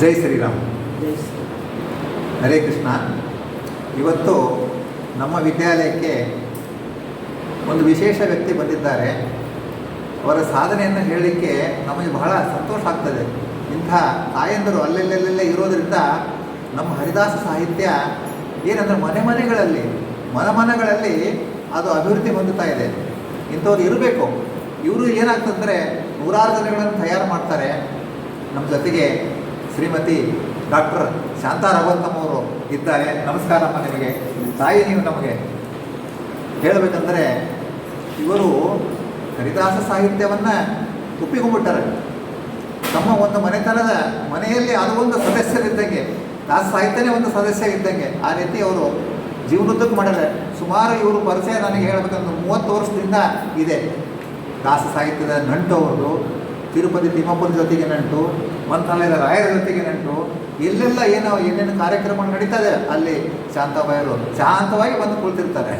ಜೈ ಶ್ರೀರಾಮ್. ಹರೇ ಕೃಷ್ಣ. ಇವತ್ತು ನಮ್ಮ ವಿದ್ಯಾಲಯಕ್ಕೆ ಒಂದು ವಿಶೇಷ ವ್ಯಕ್ತಿ ಬಂದಿದ್ದಾರೆ. ಅವರ ಸಾಧನೆಯನ್ನು ಹೇಳಲಿಕ್ಕೆ ನಮಗೆ ಬಹಳ ಸಂತೋಷ ಆಗ್ತದೆ. ಇಂಥ ತಾಯಂದರು ಅಲ್ಲೆಲ್ಲೆಲ್ಲೆಲ್ಲೇ ಇರೋದರಿಂದ ನಮ್ಮ ಹರಿದಾಸ ಸಾಹಿತ್ಯ ಏನಂದರೆ ಮನೆ ಮನೆಗಳಲ್ಲಿ ಮನ ಮನಗಳಲ್ಲಿ ಅದು ಅಭಿವೃದ್ಧಿ ಹೊಂದುತ್ತಾ ಇದೆ. ಇಂಥವ್ರು ಇರಬೇಕು. ಇವರು ಏನಾಗ್ತಂದರೆ ನೂರಾರು ಜನಗಳನ್ನು ತಯಾರು ಮಾಡ್ತಾರೆ. ನಮ್ಮ ಜೊತೆಗೆ ಶ್ರೀಮತಿ ಡಾಕ್ಟರ್ ಶಾಂತಾ ರಘುವಂತಮ್ ಅವರು ಇದ್ದಾರೆ. ನಮಸ್ಕಾರ ಅಮ್ಮ ನಿಮಗೆ. ತಾಯಿ ನೀವು ನಮಗೆ. ಹೇಳಬೇಕಂದ್ರೆ ಇವರು ಹರಿದಾಸ ಸಾಹಿತ್ಯವನ್ನು ಒಪ್ಪಿಕೊಂಡ್ಬಿಟ್ಟಾರೆ. ತಮ್ಮ ಒಂದು ಮನೆತನದ ಮನೆಯಲ್ಲಿ ಅದು ಒಂದು ಸದಸ್ಯರಿದ್ದಂಗೆ ದಾಸ ಸಾಹಿತ್ಯನೇ ಒಂದು ಸದಸ್ಯ ಇದ್ದಂಗೆ, ಆ ರೀತಿ ಅವರು ಜೀವನದ್ದಕ್ಕೆ ಮಾಡಿದ್ದಾರೆ ಸುಮಾರು ಇವರು ಪರಿಚಯ ನನಗೆ ಹೇಳಬೇಕಂದ್ರೆ ಮೂವತ್ತು ವರ್ಷದಿಂದ ಇದೆ. ದಾಸ ಸಾಹಿತ್ಯದ ನಂಟು ಅವರು ತಿರುಪತಿ ತಿಮ್ಮಪ್ಪನ ಜೊತೆಗೆ ನಂಟು ಮಂತ್ರಾಲಯದ ರಾಯರ ಜೊತೆಗೆ ನಂಟು ಎಲ್ಲೆಲ್ಲ ಏನೋ ಏನೇನು ಕಾರ್ಯಕ್ರಮಗಳು ಇದೆ. ಅಲ್ಲಿ ಶಾಂತಾಬಾಯರು ಶಾಂತವಾಗಿ ಬಂದು ಕುಳಿತಿರ್ತಾರೆ.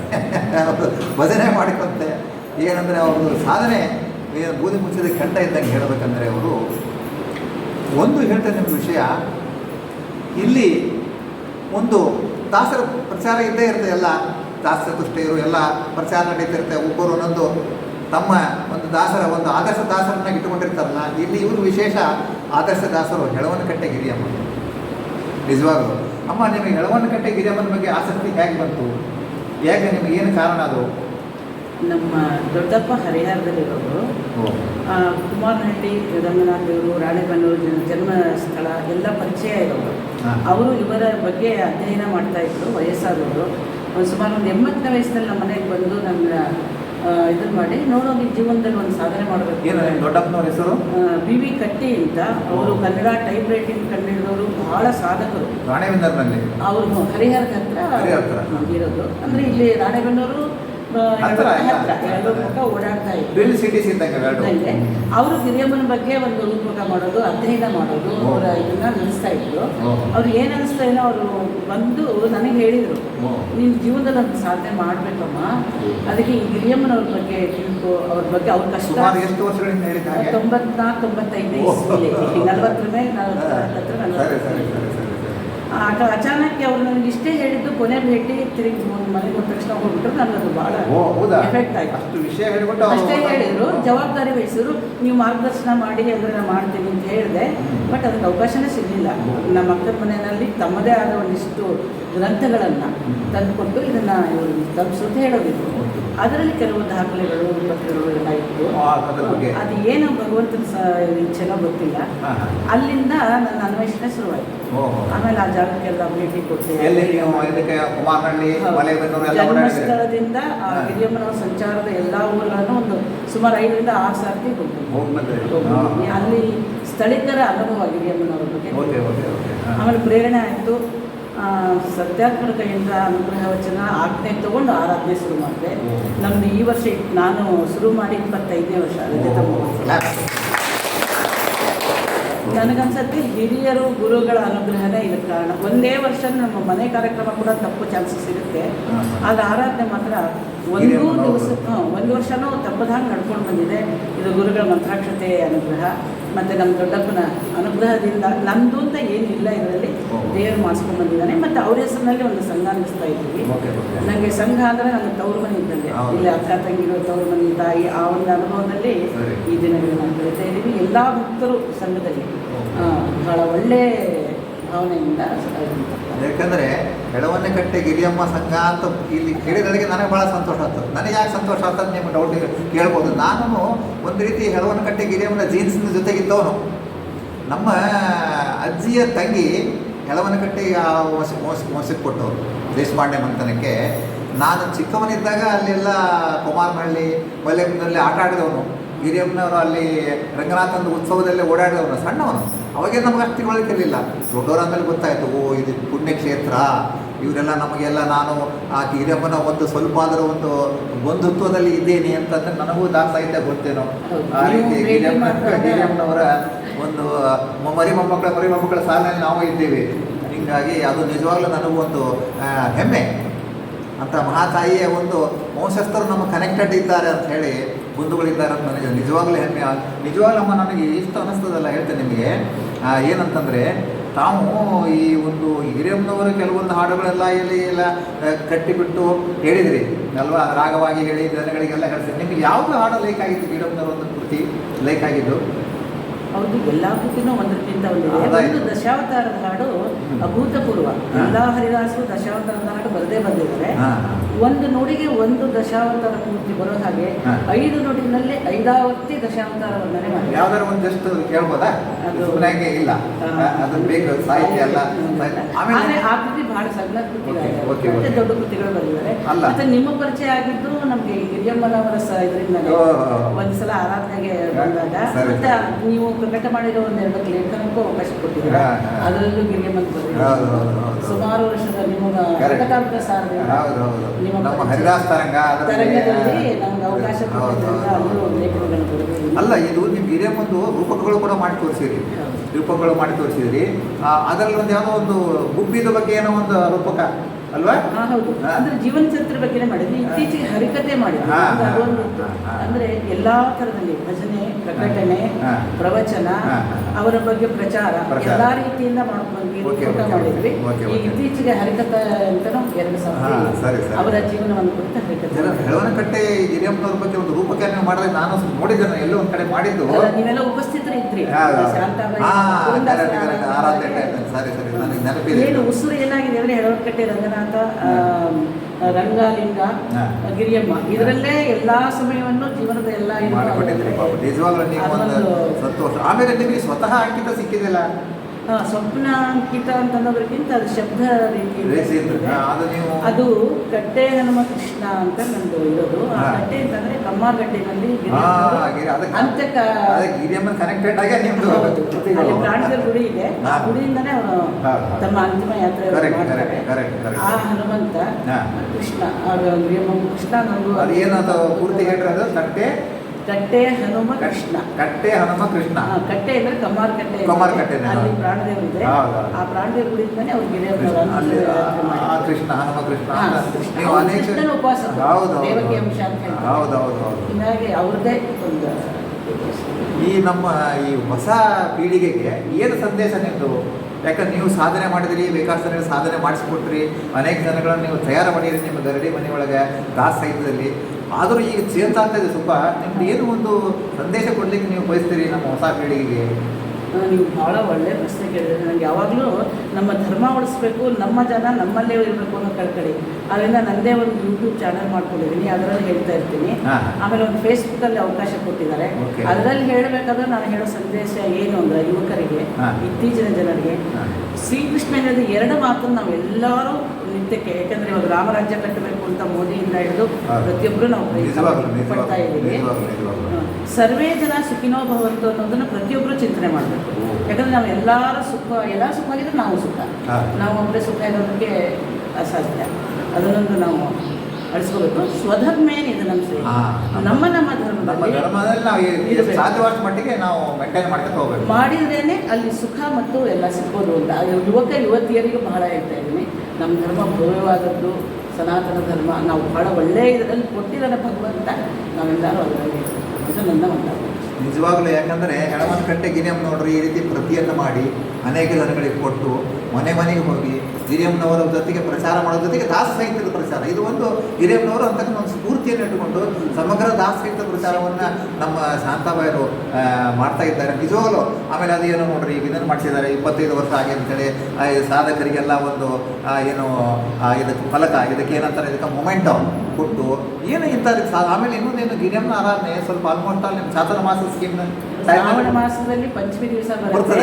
ಅವರು ಭಜನೆ ಮಾಡಿಕೊಂತೆ. ಏನಂದರೆ ಅವರು ಸಾಧನೆ ಬೂದಿ ಮುಚ್ಚಿದ ಕೆಟ್ಟ ಇದ್ದಂಗೆ ಹೇಳಬೇಕಂದ್ರೆ ಅವರು ಒಂದು ಹೇಳ್ತೇನೆ ನಿಮ್ಮ ವಿಷಯ. ಇಲ್ಲಿ ಒಂದು ದಾಸರ ಪ್ರಚಾರ ಇದ್ದೇ ಇರ್ತದೆ ಎಲ್ಲ. ದಾಸ ಚತುಷ್ಟಯರು ಎಲ್ಲ ಪ್ರಚಾರ ನಡೀತಿರುತ್ತೆ. ಒಬ್ಬರು ಒಂದೊಂದು ತಮ್ಮ ಒಂದು ದಾಸರ ಒಂದು ಆದರ್ಶ ದಾಸರನ್ನ ಇಟ್ಟುಕೊಂಡಿರ್ತಾರಲ್ಲ ಇಲ್ಲಿ ಇವರು ವಿಶೇಷ ಆದರ್ಶ ದಾಸರು ಹೆಳವನಕಟ್ಟೆ ಗಿರಿಯಮ್ಮ ನಿಜವಾಗ್ಲು. ಅಮ್ಮ ನಿಮಗೆ ಹೆಳವನಕಟ್ಟೆ ಗಿರಿಯಮ್ಮನ ಬಗ್ಗೆ ಆಸಕ್ತಿ ಹೇಗೆ ಬಂತು? ಹೇಗೆ ನಿಮಗೆ ಏನು ಕಾರಣ ಅದು? ನಮ್ಮ ದೊಡ್ಡಪ್ಪ ಹರಿಹರದಲ್ಲಿರೋರು ಕುಮಾರ್ಹಳ್ಳಿ ರಂಗನಾಥ್ ದೇವರು ರಾಣೆಬೆನ್ನೂರು ಜನ- ಜನ್ಮ ಸ್ಥಳ ಎಲ್ಲ ಪರಿಚಯ ಇರೋರು ಅವರು ಇವರ ಬಗ್ಗೆ ಅಧ್ಯಯನ ಮಾಡ್ತಾ ಇದ್ರು ವಯಸ್ಸಾದವರು. ಒಂದು ಸುಮಾರು ಒಂದು ಎಂಬತ್ತನೇ ವಯಸ್ಸಿನಲ್ಲಿ ನಮ್ಮ ಮನೆಗೆ ಬಂದು ನನ್ನ ಇದನ್ನು ಮಾಡಿ ನೋಡೋದು ಜೀವನದಲ್ಲಿ ಒಂದು ಸಾಧನೆ ಮಾಡಬೇಕು. ದೊಡ್ಡಪ್ಪನವ್ರ ಹೆಸರು? ಬಿ ವಿ ಕಟ್ಟಿ ಅಂತ ಅವರು ಕನ್ನಡ ಟೈಪ್ ರೈಟಿಂಗ್ ಕಂಡಿಡಿದವರು ಬಹಳ ಸಾಧಕರು. ರಾಣೆಬೆನ್ನೂರಿನಲ್ಲಿ? ಅವರು ಹರಿಹರದ ಹತ್ರ ಹರಿಹರ ಹತ್ರ. ಇರೋದು. ಅಂದ್ರೆ ಇಲ್ಲಿ ರಾಣೆಬೆನ್ನೂರು ಹತ್ರ. ಎರಡು ಓಡಾಡ್ತಾ ಅವರು ಹಿರಿಯಮ್ಮನ ಬಗ್ಗೆ ಒಂದು ರೂಪಕ ಮಾಡೋದು ಅಧ್ಯಯನ ಮಾಡೋದು. ಅವರ ಇದನ್ನ ನಡೆಸ್ತಾ ಇದ್ರು. ಅವ್ರು ಏನ್ ಅನಿಸ್ತಾ ಏನೋ ಅವರು ಬಂದು ನನಗೆ ಹೇಳಿದ್ರು. ನೀವು ನಿನ್ನ ಜೀವನದಲ್ಲಿ ಒಂದು ಸಾಧನೆ ಮಾಡ್ಬೇಕಮ್ಮ. ಅದಕ್ಕೆ ಈ ಹಿರಿಯಮ್ಮನವ್ರ ಬಗ್ಗೆ ತಿಳ್ಕೊ ಅವ್ರ ಬಗ್ಗೆ ಅವ್ರ ಕಷ್ಟ. ತೊಂಬತ್ನಾಲ್ಕು ತೊಂಬತ್ತೈದು ನಲ್ವತ್ತರ ಮೇಲೆ ನಲವತ್ತರ ಹತ್ರ ನಲವತ್ತು ಸರಿ ಸರಿ ಅವ್ರು ನನಗೆ ಇಷ್ಟೇ ಹೇಳಿದ್ದು ಕೊನೆ ಭೇಟಿ ತಿರುಗಿ ಮನೆಗೆ ಹೋದ ತಕ್ಷಣ ಹೋಗ್ಬಿಟ್ರು ನನಗೆ ಅದು ಭಾಳ ಎಫೆಕ್ಟ್ ಆಯ್ತು. ಅಷ್ಟು ವಿಷಯ ಹೇಳ್ಬಿಟ್ಟು ಅಷ್ಟೇ ಹೇಳಿದ್ರು ಜವಾಬ್ದಾರಿ ವಹಿಸಿದ್ರು ನೀವು ಮಾರ್ಗದರ್ಶನ ಮಾಡಿ ಅದನ್ನು ನಾನು ಮಾಡ್ತೀನಿ ಅಂತ ಹೇಳಿದೆ. ಬಟ್ ಅದಕ್ಕೆ ಅವಕಾಶನೇ ಸಿಗಲಿಲ್ಲ. ನಮ್ಮ ಅಕ್ಕನ ಮನೆಯಲ್ಲಿ ತಮ್ಮದೇ ಆದ ಒಂದಿಷ್ಟು ಗ್ರಂಥಗಳನ್ನು ತಂದುಕೊಂಡು ಇದನ್ನು ಇವರು ತಪ್ಪಿಸುವಂತ ಹೇಳೋದಿದ್ರು. ಅದರಲ್ಲಿ ಕೆಲವು ದಾಖಲೆಗಳು ಪತ್ರಗಳು ಎಲ್ಲ ಇತ್ತು. ಅದು ಏನು ಭಗವಂತನ ಸ ಇಚ್ಛೆನೋ ಗೊತ್ತಿಲ್ಲ. ಅಲ್ಲಿಂದ ನನ್ನ ಅನ್ವೇಷಣೆ ಶುರುವಾಯಿತು. ಆಮೇಲೆ ಆ ಜಾಗಕ್ಕೆಲ್ಲ ಭೇಟಿ ಕೊಟ್ಟೆ ಜನ್ಮಸ್ಥಳದಿಂದ ಆ. ಹಿರಿಯಮ್ಮನವರ ಸಂಚಾರದ ಎಲ್ಲ ಊರುಗಳನ್ನು ಒಂದು ಸುಮಾರು ಐದರಿಂದ ಆರು ಸರ್ತಿ ಅಲ್ಲಿ ಸ್ಥಳೀಕರ ಅನುಭವ ಹಿರಿಯಮ್ಮನವ್ರ ಬಗ್ಗೆ. ಆಮೇಲೆ ಪ್ರೇರಣೆ ಆಯಿತು. ಸತ್ಯಾತ್ಮಕ ಕೈಯಿಂದ ಅನುಗ್ರಹ ವಚನ ಆಜ್ಞೆ ತಗೊಂಡು ಆರಾಧನೆ ಶುರು ಮಾಡಿದೆ. ನಮ್ದು ಈ ವರ್ಷ ನಾನು ಶುರು ಮಾಡಿ ಇಪ್ಪತ್ತೈದನೇ ವರ್ಷ ಆಗುತ್ತೆ. ನನಗನ್ಸತ್ತೆ ಹಿರಿಯರು ಗುರುಗಳ ಅನುಗ್ರಹನೇ ಇದಕ್ಕೆ ಕಾರಣ. ಒಂದೇ ವರ್ಷ ನಮ್ಮ ಮನೆ ಕಾರ್ಯಕ್ರಮ ಕೂಡ ತಪ್ಪು ಚಾನ್ಸಸ್ ಸಿಗುತ್ತೆ ಆದರೆ ಆರಾಧನೆ ಮಾತ್ರ ಒಂದು. ದಿವಸ ಒಂದು ವರ್ಷನೂ ತಪ್ಪದಂಗೆ ನಡ್ಕೊಂಡು ಬಂದಿದೆ. ಇದು ಗುರುಗಳ ಮಂತ್ರಾಕ್ಷತೆ ಅನುಗ್ರಹ. ಮತ್ತು ನಮ್ಮ ದೊಡ್ಡಪ್ಪನ ಅನುಗ್ರಹದಿಂದ ನಮ್ದು ಅಂತ ಏನಿಲ್ಲ ಇದರಲ್ಲಿ. ದೇವರು ಮಾಡಿಸ್ಕೊಂಡು ಬಂದಿದ್ದಾನೆ. ಮತ್ತು ಅವ್ರ ಹೆಸರಿನಲ್ಲಿ ಒಂದು ಸಂಘ ಅನ್ನಿಸ್ತಾ ಇದ್ದೀವಿ. ನನಗೆ ಸಂಘ ಅಂದರೆ ನಮ್ಮ ತವ್ರ ಮನೆ ಇದ್ದಂಗೆ. ಇಲ್ಲಿ ಅಕ್ಕ ತಂಗಿರು ತವ್ರ ಮನೆ ತಾಯಿ ಆ ಒಂದು ಅನುಭವದಲ್ಲಿ ಈ ದಿನಗಳು ನಾವು ಬೆಳೀತಾ ಇದ್ದೀವಿ ಎಲ್ಲ ಭಕ್ತರು ಸಂಘದಲ್ಲಿ. ಬಹಳ ಒಳ್ಳೆ ಯಾಕಂದರೆ ಯಾಕಂದ್ರೆ ಕಟ್ಟೆ ಗಿರಿಯಮ್ಮ ಸಂಘ ಅಂತ ಇಲ್ಲಿ ಕೇಳಿದಳಿಗೆ ನನಗೆ ಭಾಳ ಸಂತೋಷ ಆಗ್ತದೆ. ನನಗೆ ಯಾಕೆ ಸಂತೋಷ ಆಗ್ತದೆ ನಿಮ್ಮ ಡೌಟ್ ಕೇಳ್ಬೋದು. ನಾನು ಒಂದು ರೀತಿ ಕಟ್ಟೆ ಗಿರಿಯಮ್ಮನ ಜೀನ್ಸ್ನ ಜೊತೆಗಿದ್ದವನು. ನಮ್ಮ ಅಜ್ಜಿಯ ತಂಗಿ ಹೆಳವನಕಟ್ಟೆಗೆ ಆ ಮೋಸ ಮೋಸ ಮೋಸಿ ಕೊಟ್ಟವರು, ದೇಶಪಾಂಡೆ ಮಂಥನಕ್ಕೆ. ನಾನು ಚಿಕ್ಕವನಿದ್ದಾಗ ಅಲ್ಲೆಲ್ಲ ಕುಮಾರನಹಳ್ಳಿ ಮಲೆಬೆನ್ನೂರಲ್ಲಿ ಆಟ ಆಡಿದವನು. ಗಿರಿಯಮ್ಮನವರು ಅಲ್ಲಿ ರಂಗನಾಥನ ಉತ್ಸವದಲ್ಲೇ ಓಡಾಡಿದವನು, ಸಣ್ಣವನು. ಅವಾಗೇ ನಮ್ಗೆ ಅಷ್ಟು ದೊಡ್ಡವರ ಮೇಲೆ ಗೊತ್ತಾಯಿತು ಓ ಇದು ಪುಣ್ಯಕ್ಷೇತ್ರ. ಇವರೆಲ್ಲ ನಮಗೆಲ್ಲ ನಾನು ಆ ಹಿರಿಯಮ್ಮನ ಒಂದು ಸ್ವಲ್ಪ ಆದರೂ ಒಂದು ಬಂಧುತ್ವದಲ್ಲಿ ಇದ್ದೇನೆ ಅಂತಂದ್ರೆ ನನಗೂ ದಾಸಾಹಿತ್ಯ ಗೊತ್ತೇನೋ. ಆ ರೀತಿ ಹಿರಿಯಮ್ಮನವರ ಒಂದು ಮರಿ ಮೊಮ್ಮಕ್ಕಳ ಮರಿ ಮೊಮ್ಮಕ್ಕಳ ಸಾಲಿನಲ್ಲಿ ನಾವು ಇದ್ದೇವೆ. ಹೀಗಾಗಿ ಅದು ನಿಜವಾಗ್ಲೂ ನನಗೂ ಒಂದು ಹೆಮ್ಮೆ. ಅಂತ ಮಹಾತಾಯಿಯ ಒಂದು ವಂಶಸ್ಥರು ನಮ್ಮ ಕನೆಕ್ಟೆಡ್ ಇದ್ದಾರೆ ಅಂತ ಹೇಳಿ ಬಂಧುಗಳಿದ್ದಾರೆ ಅಂತ ನನಗೆ ನಿಜವಾಗ್ಲೂ ಹೆಮ್ಮೆ ನಿಜವಾಗ್ಲಮ್ಮ ನಿಜವಾಗ್ಲೂ ನನಗೆ ಇಷ್ಟ ಅನ್ನಿಸ್ತದಲ್ಲ ಹೇಳ್ತೇನೆ ನಿಮಗೆ. ಏನಂತಂದರೆ ತಾವು ಈ ಒಂದು ಹಿರಿಯಮ್ಮನವರ ಕೆಲವೊಂದು ಹಾಡುಗಳೆಲ್ಲ ಇಲ್ಲಿ ಎಲ್ಲ ಕಟ್ಟಿಬಿಟ್ಟು ಹೇಳಿದ್ರಿ ಅಲ್ವಾ? ರಾಗವಾಗಿ ಹೇಳಿ ಜನಗಳಿಗೆಲ್ಲ ಹೇಳ್ತೀರಿ ನಿಮಗೆ ಯಾವುದು ಹಾಡು ಲೈಕ್ ಆಗಿತ್ತು ಹಿರಿಯಮ್ಮನವರ ಒಂದು ಕೃತಿ ಲೈಕ್ ಆಗಿದ್ದು? ಹೌದು ಎಲ್ಲ ಕೃತಿನೂ ಒಂದಕ್ಕಿಂತ. ಒಂದು ದಶಾವತಾರದ ಹಾಡು ಅಭೂತಪೂರ್ವ. ಎಲ್ಲಾ ಹರಿದಾಸರು ದಶಾವತಾರದ ಹಾಡು ಬರದೇ ಬಂದಿದ್ದಾರೆ. ಒಂದು ನುಡಿಗೆ ಒಂದು ದಶಾವತಾರ ಪೂರ್ತಿ ಬರೋ ಹಾಗೆ ಐದು ನುಡಿನಲ್ಲಿ ಐದಾವತ್ತಿ ದಶಾವತಾರ ಬಂದರೆ ಮಾಡಿ ಯಾವ್ದಾರು ಒಂದಷ್ಟು ಕೇಳ್ಬೋದಾ? ಇಲ್ಲ. ಅದು ಬೇಕು ಸಾಹಿತ್ಯ ಆಮೇಲೆ ಆ ಕೃತಿ ಬಹಳ ಸಣ್ಣ ಕೃತಿ ಓಕೆ, ಓಕೆ, ಮತ್ತೆ ಓಕೆ. ದೊಡ್ಡ ಕೃತಿಗಳು ಬಂದಿದ್ದಾರೆ. ಮತ್ತೆ ನಿಮ್ಮ ಪರಿಚಯ ಆಗಿದ್ದು ನಮ್ಗೆ ಹಿರಿಯಮ್ಮನವರ ಅವರ ಇದರಿಂದ. ಒಂದ್ಸಲ ಆರಾಧನೆಗೆ ಬಂದಾಗ. ಮತ್ತೆ ನೀವು ಪ್ರಕಟ ಮಾಡಿರೋ ಒಂದೆರಡು ಲೇಖನಕ್ಕೂ ಅವಕಾಶ ಕೊಟ್ಟಿದ್ದೀರಾ. ಅದರಲ್ಲೂ ಹೌದು, ಹೌದು. ಸುಮಾರು ವರ್ಷದ ನಿಮ್ಮ ಹೌದು ಹೌದು ನಮ್ಮ. ಹರಿದಾಸ್ ತರಂಗ ತರಂಗದಲ್ಲಿ ನಮ್ಗೆ ಅವಕಾಶ ಅಲ್ಲೂ ಇದು ನಿಮ್ಮ ಒಂದು ರೂಪಕಗಳು ಕೂಡ ಮಾಡಿ ತೋರಿಸಿರಿ. ರೂಪಕಗಳು ಮಾಡಿ ತೋರಿಸಿದ್ರಿ ಅದರಲ್ಲಿ ಒಂದು ಯಾವುದೋ ಒಂದು ಗುಬ್ಬಿದ ಬಗ್ಗೆ ಏನೋ ಒಂದು ರೂಪಕ. ಅಲ್ವಾ? ಹೌದು. ಅಂದ್ರೆ ಜೀವನ ಚರಿತ್ರೆ ಬಗ್ಗೆ ಮಾಡಿದ್ವಿ. ಇತ್ತೀಚೆಗೆ ಹರಿಕತೆ ಮಾಡಿದ್ವಿ. ಅದೊಂದು. ಅಂದ್ರೆ ಎಲ್ಲಾ ತರದಲ್ಲಿ ಭಜನೆ ಪ್ರಕಟಣೆ ಪ್ರವಚನ. ಅವರ ಬಗ್ಗೆ ಪ್ರಚಾರ. ಎಲ್ಲಾ ರೀತಿಯಿಂದ ಮಾಡ್ಕೊಂಡು ಬಂದ್ವಿ ಓಕೆ, ಊಟ ಮಾಡಿದ್ವಿ. ಈಗ. ಇತ್ತೀಚೆಗೆ ಹರಿಕತ ಅಂತಾನು ಎರಡು ಸರಿ. ಅವರ ಜೀವನವನ್ನು ಕುರಿತು ಹರಿಕತೆ ಹೆಳವನಕಟ್ಟೆ ಬಗ್ಗೆ ಒಂದು ರೂಪಕವನ್ನು ಮಾಡಿದ್ರೆ ನಾನು ನೋಡಿದ್ದೇನೆ ಎಲ್ಲೋ ಒಂದ್ ಕಡೆ ಮಾಡಿದ್ದು. ನೀವೆಲ್ಲ ಉಪಸ್ಥಿತರು ಏನು ಉಸಿರು ಏನಾಗಿದೆ ಅಂದ್ರೆ ಹೆಳವನಕಟ್ಟೆ ರಂಗನಾಥ ರಂಗಾಲಿಂಗ ಗಿರಿಯಮ್ಮ ಇದರಲ್ಲೇ ಎಲ್ಲಾ ಸಮಯವನ್ನು ಜೀವನದ ಎಲ್ಲ ನಿಜವಾಗ್ಲೂ ನೀವು ಒಂದು ಸಂತೋಷ ಆಮೇಲೆ ನಿಮಗೆ ಸ್ವತಃ ಅಂಕಿತ ಸಿಕ್ಕಿದಿಲ್ಲ ಹಾ, ಸ್ವಪ್ನ ಅಂಕಿತ ಅಂತ ಅನ್ನೋದಕ್ಕಿಂತ ಅದು ಶಬ್ದ ರೀತಿ ಅದು ಗಟ್ಟೆ ಹನುಮ ಕೃಷ್ಣ ಅಂತ ನಂದು ಇರೋದು. ಆ ಗಟ್ಟೆ ಕಟ್ಟೆ ಅಂತಂದ್ರೆ ಕಮ್ಮಾರಗಟ್ಟೆನಲ್ಲಿ ಅಂತ. ಅಲ್ಲಿ ಪ್ರಾಣಿಗಳ ಗುಡಿ ಇದೆ. ಆ ಗುಡಿಯಿಂದಾನೆ ಅವರು ಹಾ. ತಮ್ಮ ಅಂತಿಮ ಯಾತ್ರೆ. ಆ ಹನುಮಂತ. ಕೃಷ್ಣ ಗಿರಿಯಮ್ಮ ಕೃಷ್ಣ ನಂದು. ಅದು ಏನದು ಪೂರ್ತಿ ಹೇಳ್ರಿ ಅದು? ಕಟ್ಟೆ? ಕಟ್ಟೆ ಹನುಮ ಕೃಷ್ಣ. ಕಟ್ಟೆ ಹನುಮ ಕೃಷ್ಣ. ಕಟ್ಟೆ ಅಂದ್ರೆ ಕಮಾರ್ ಕಟ್ಟೆ ಕಮಾರ್ ಕಟ್ಟೆ ಅಲ್ಲಿ ಪ್ರಾಣದೇವರು ಇದೆ. ಆ ಪ್ರಾಣದೇವರು ಇದ್ದಾನೆ ಅವ್ರು ಮಾಡಿದ್ರು. ಕೃಷ್ಣ ಹನುಮ ಕೃಷ್ಣ. ನೀವು ಅನೇಕ ಉಪಾಸಕರು. ಹೌದು ದೇವಕಿ ಅಂಶ ಅಂತ ಹೌದು ಹೌದು ಹೌದು. ಹೀಗಾಗಿ ಅವ್ರದ್ದೇ ಒಂದು ಈ ನಮ್ಮ ಈ ಹೊಸ ಪೀಳಿಗೆಗೆ ಏನು ಸಂದೇಶ ನಿಮ್ಮದು ಯಾಕಂದ್ರೆ ನೀವು ಸಾಧನೆ ಮಾಡಿದ್ರಿ ವಿಕಾಸದಲ್ಲಿ ಸಾಧನೆ ಮಾಡಿಸ್ಕೊಟ್ರಿ. ಅನೇಕ ಜನಗಳನ್ನು ನೀವು ತಯಾರು ಮಾಡಿರಿ ನಿಮ್ಮ ಗರಡಿ ಮನೆಯೊಳಗೆ ದಾಸ ಸಾಹಿತ್ಯದಲ್ಲಿ ಆದರೂ ಈಗ ಚೇಂಜ್ ಆಗ್ತಾ ಇದೆ ಸ್ವಲ್ಪ. ನಿಮ್ದು ಏನು ಒಂದು ಸಂದೇಶ ಕೊಡ್ಲಿಕ್ಕೆ ನೀವು ಬಯಸ್ತೀರಿ ನಮ್ಮ ಹೊಸ ಪೀಳಿಗೆಗೆ? ನೀವು ಭಾಳ ಒಳ್ಳೆ ಪ್ರಶ್ನೆ ಕೇಳಿದ್ರೆ. ನನಗೆ ಯಾವಾಗಲೂ ನಮ್ಮ ಧರ್ಮ ಉಳಿಸ್ಬೇಕು ನಮ್ಮ ಜನ ನಮ್ಮಲ್ಲೇ ಇರಬೇಕು ಅನ್ನೋ ಕಳ್ಕಳಿ. ಅದರಿಂದ ನನ್ನದೇ ಒಂದು ಯೂಟ್ಯೂಬ್ ಚಾನಲ್ ಮಾಡ್ಕೊಂಡಿದ್ದೀನಿ ಅದರಲ್ಲಿ ಹೇಳ್ತಾ ಇರ್ತೀನಿ. ಆಮೇಲೆ ಒಂದು ಫೇಸ್ಬುಕ್ಕಲ್ಲಿ ಅವಕಾಶ ಕೊಟ್ಟಿದ್ದಾರೆ. ಅದರಲ್ಲಿ ಹೇಳಬೇಕಾದ್ರೆ ನಾನು ಹೇಳೋ ಸಂದೇಶ ಏನು ಅಂದರೆ ಯುವಕರಿಗೆ. ಇತ್ತೀಚಿನ ಜನರಿಗೆ. ಶ್ರೀಕೃಷ್ಣ ಹೇಳಿದ ಎರಡು ಮಾತನ್ನು ನಾವೆಲ್ಲರೂ ನಿತ್ಯಕ್ಕೆ ಯಾಕಂದ್ರೆ ಇವಾಗ ರಾಮರಾಜ್ಯ ಕಟ್ಟಬೇಕು ಅಂತ ಮೋದಿಯಿಂದ ಹಿಡಿದು. ಪ್ರತಿಯೊಬ್ಬರು ನಾವು ಪಡ್ತಾ ಇದ್ದೀವಿ. ಸರ್ವೇ ಜನ ಸುಖಿನೋ ಭವಂತು ಅನ್ನೋದನ್ನ ಪ್ರತಿಯೊಬ್ಬರು ಚಿಂತನೆ ಮಾಡಬೇಕು. ಯಾಕಂದ್ರೆ ನಾವು ಎಲ್ಲರೂ ಸುಖ ಎಲ್ಲ ಸುಖವಾಗಿದ್ರೆ ನಾವು ಸುಖ. ನಾವು ಒಬ್ಬರೇ ಸುಖ ಇರೋದಕ್ಕೆ ಅಸಾಧ್ಯ. ಅದನ್ನೊಂದು ನಾವು ಅಳಿಸ್ಕೋಬೇಕು ಸ್ವಧರ್ಮ ಇದು ನಮ್ಮ ಶ್ರೇಯ. ಹಾ. ನಮ್ಮ ನಮ್ಮ ಧರ್ಮದಲ್ಲಿ ಸಾಧ್ಯವಾದಷ್ಟು ಮಟ್ಟಿಗೆ ನಾವು ಮೇಂಟೈನ್ ಮಾಡ್ಕೊಂಡು ಹೋಗಬೇಕು. ಮಾಡಿದ್ರೇನೆ ಅಲ್ಲಿ ಸುಖ ಮತ್ತು ಎಲ್ಲ ಸಿಕ್ಕೋದು ಅಂತ. ಯುವಕ ಯುವತಿಯರಿಗೆ ಬಹಳ ಹೇಳ್ತಾ ಇದ್ದೀನಿ. ನಮ್ಮ ಧರ್ಮ ಭವ್ಯವಾದದ್ದು ಸನಾತನ ಧರ್ಮ. ನಾವು ಬಹಳ ಒಳ್ಳೆಯ ಇದರಲ್ಲಿ ಕೊಟ್ಟಿದ್ದಾರೆ ಭಗವಂತ. ನಾವೆಲ್ಲರೂ ಅದರಲ್ಲಿ ಇದು ನನ್ನ ಒಂದು ನಿಜವಾಗ್ಲೂ ಯಾಕಂದ್ರೆ ಹೆಳವನ ಕಟ್ಟೆ ಗಿರಿಯಮ್ ನೋಡ್ರಿ ಈ ರೀತಿ ಪ್ರತಿಯನ್ನು ಮಾಡಿ ಅನೇಕ ಜನಗಳಿಗೆ ಕೊಟ್ಟು ಮನೆ ಮನೆಗೆ ಹೋಗಿ ಗಿರಿಯಂನವರ ಜೊತೆಗೆ ಪ್ರಚಾರ ಮಾಡೋ ಜೊತೆಗೆ ದಾಸ ಸಾಹಿತ್ಯದ ಪ್ರಚಾರ. ಇದು ಒಂದು ಹಿರಿಯಮ್ಮನವರು ಅಂತಕ್ಕಂಥ ಒಂದು ಇಟ್ಟುಕೊಂಡು ಸಮಗ್ರ ದಾಸ ಸಾಹಿತ್ಯ ಪ್ರಚಾರವನ್ನು ನಮ್ಮ ಶಾಂತಾಬಾಯರು ಮಾಡ್ತಾ ಇದ್ದಾರೆ. ನಿಜವಾಗಲೂ ಆಮೇಲೆ ಅದೇನು ನೋಡ್ರಿ, ಈಗ ಇದನ್ನು ಮಾಡಿಸಿದ್ದಾರೆ. ಇಪ್ಪತ್ತೈದು ವರ್ಷ ಆಗಿ ಅಂತೇಳಿ ಸಾಧಕರಿಗೆಲ್ಲ ಒಂದು ಏನು ಇದಕ್ಕೆ ಫಲಕ, ಇದಕ್ಕೆ ಏನಂತಾರೆ, ಇದಕ್ಕೆ ಮೊಮೆಂಟೋ ಕೊಟ್ಟು, ಏನು ಇಂಥ ಸಾ ಆಮೇಲೆ ಇನ್ನೊಂದೇನು ಗಿರಿಯಮ್ಮನ ಆರಾಧನೆ, ಸ್ವಲ್ಪ ಆಲ್ಮೋಸ್ಟ್ ಆಲ್ ನಿಮ್ಮ ಶಾತನ ಮಾಸ ಸ್ಕೀಮ್ ಶ್ರಾವಣ ಮಾಸದಲ್ಲಿ ಪಂಚಮಿ ದಿವಸ ಬರುತ್ತೆ.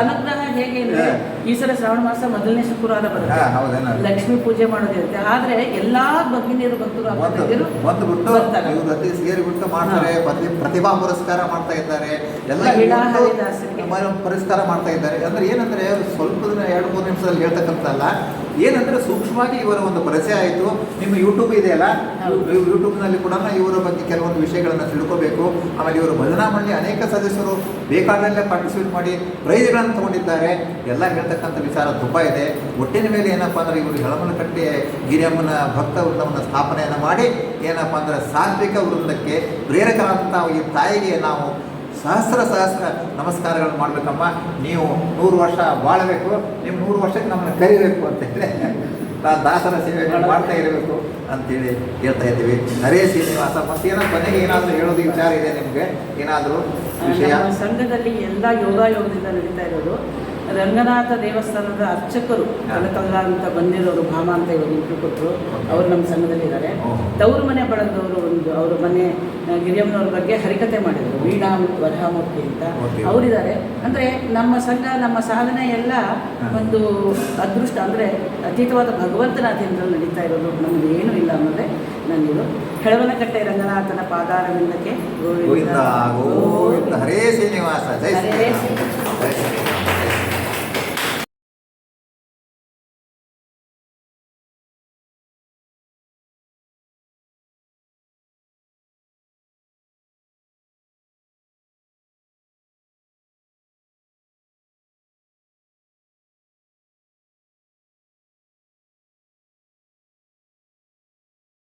ಅನುಗ್ರಹ ಹೇಗೆ ಅಂದ್ರೆ ಈ ಸಲ ಶ್ರಾವಣ ಮಾಸ ಮೊದಲನೇ ಶುಕ್ರವಾರ ಬರುತ್ತೆ. ಲಕ್ಷ್ಮೀ ಪೂಜೆ ಮಾಡೋದಿರುತ್ತೆ. ಆದ್ರೆ ಎಲ್ಲಾ ಭಗಿನಿಯರು ಭಕ್ತರು ಬರ್ತಾರೆ. ಸೇರಿಬಿಟ್ಟು ಮಾಡ್ತಾರೆ ಪ್ರತಿ ಪ್ರತಿಭಾ ಪುರಸ್ಕಾರ ಮಾಡ್ತಾ ಇದ್ದಾರೆ. ಎಲ್ಲ ಪುರಸ್ಕಾರ ಮಾಡ್ತಾ ಇದ್ದಾರೆ. ಅಂದ್ರೆ ಏನಂದ್ರೆ ಸ್ವಲ್ಪ ದಿನ ಎರಡು ಮೂರು ನಿಮಿಷದಲ್ಲಿ ಹೇಳ್ತಕ್ಕಂಥಲ್ಲ ಏನಂದ್ರೆ ಸೂಕ್ಷ್ಮವಾಗಿ ಇವರ ಒಂದು ಪರಿಚಯ ಆಯಿತು. ನಿಮ್ಮ ಯೂಟ್ಯೂಬ್ ಇದೆಯಲ್ಲ? ಯೂಟ್ಯೂಬ್ನಲ್ಲಿ ಕೂಡ ಇವರ ಬಗ್ಗೆ ಕೆಲವೊಂದು ವಿಷಯಗಳನ್ನು ತಿಳ್ಕೋಬೇಕು. ಆಮೇಲೆ ಇವರು ಭಜನಾ ಮಂಡಳಿ ಅನೇಕ ಸದಸ್ಯರು ಬೇಕಾದಲ್ಲೇ ಪಾರ್ಟಿಸಿಪೇಟ್ ಮಾಡಿ ಪ್ರೈಜ್ಗಳನ್ನು ತಗೊಂಡಿದ್ದಾರೆ. ಎಲ್ಲ ಹೇಳ್ತಕ್ಕಂಥ ವಿಚಾರ ತುಂಬ ಇದೆ. ಒಟ್ಟಿನ ಮೇಲೆ ಏನಪ್ಪ ಅಂದ್ರೆ ಇವರು ಹೆಳಮಲಕಟ್ಟೆ ಗಿರಿಯಮ್ಮನ ಭಕ್ತ ವೃಂದವನ್ನು ಸ್ಥಾಪನೆಯನ್ನು ಮಾಡಿ ಏನಪ್ಪ ಅಂದ್ರೆ ಸಾತ್ವಿಕ ವೃಂದಕ್ಕೆ ಪ್ರೇರಕರಾದಂಥ ಈ ತಾಯಿಗೆ ನಾವು ಸಹಸ್ರ ಸಹಸ್ರ ನಮಸ್ಕಾರಗಳನ್ನು ಮಾಡಬೇಕಮ್ಮ. ನೀವು ನೂರು ವರ್ಷ ಬಾಳಬೇಕು ನೀವು ನೂರು ವರ್ಷಕ್ಕೆ ನಮ್ಮನ್ನು ಕರಿಬೇಕು ಅಂತ ಹೇಳಿ ನಾವು ದಾಸರ ಸೇವೆ ಮಾಡ್ತಾ ಇರಬೇಕು ಅಂತೇಳಿ ಹೇಳ್ತಾ ಇದ್ದೀವಿ. ಹರೇ ಶ್ರೀನಿವಾಸ ಮತ್ತೇನೋ ಕೊನೆಗೆ ಏನಾದರೂ ಹೇಳೋದು ವಿಚಾರ ಇದೆ ನಿಮಗೆ? ಏನಾದರೂ ವಿಷಯ? ಸಂಘದಲ್ಲಿ ಎಲ್ಲ ಯೋಗಾಯೋಗದಿಂದ ನಡೀತಾ ಇರೋದು. ರಂಗನಾಥ ದೇವಸ್ಥಾನದ ಅರ್ಚಕರು ಕನಕಲ್ಲ ಅಂತ ಬಂದಿರೋರು ಭಾಮ ಅಂತ ಇವರು ಇಂಟ್ರು ಕೊಟ್ಟರು ಅವರು ನಮ್ಮ ಸಂಘದಲ್ಲಿದ್ದಾರೆ. ತವ್ರ ಮನೆ ಬಳಗದವರು ಒಂದು ಅವರ ಮನೆ ಗಿರಿಯಮ್ಮನವ್ರ ಬಗ್ಗೆ ಹರಿಕತೆ ಮಾಡಿದರು. ವೀಣಾ ವರಹಾಮೂರ್ತಿ ಅಂತ. ಅವರಿದ್ದಾರೆ. ಅಂದರೆ ನಮ್ಮ ಸಂಘ ನಮ್ಮ ಸಾಧನೆ ಎಲ್ಲ ಒಂದು ಅದೃಷ್ಟ. ಅಂದರೆ ಅತೀತವಾದ ಭಗವಂತನ ಅಧೀನದಲ್ಲಿ ನಡೀತಾ ಇರೋದು ನಮಗೆ ಏನೂ ಇಲ್ಲ ಅನ್ನೋದೇ ನನ್ನಿದು. ಹೆಳವನಕಟ್ಟೆ ರಂಗನಾಥನ ಪಾದಾರವಿಂದಕ್ಕೆ ಗೋವಿಂದ ಹರೇ ಶ್ರೀನಿವಾಸ. ಹರೇ ಶ್ರೀನಿವಾಸ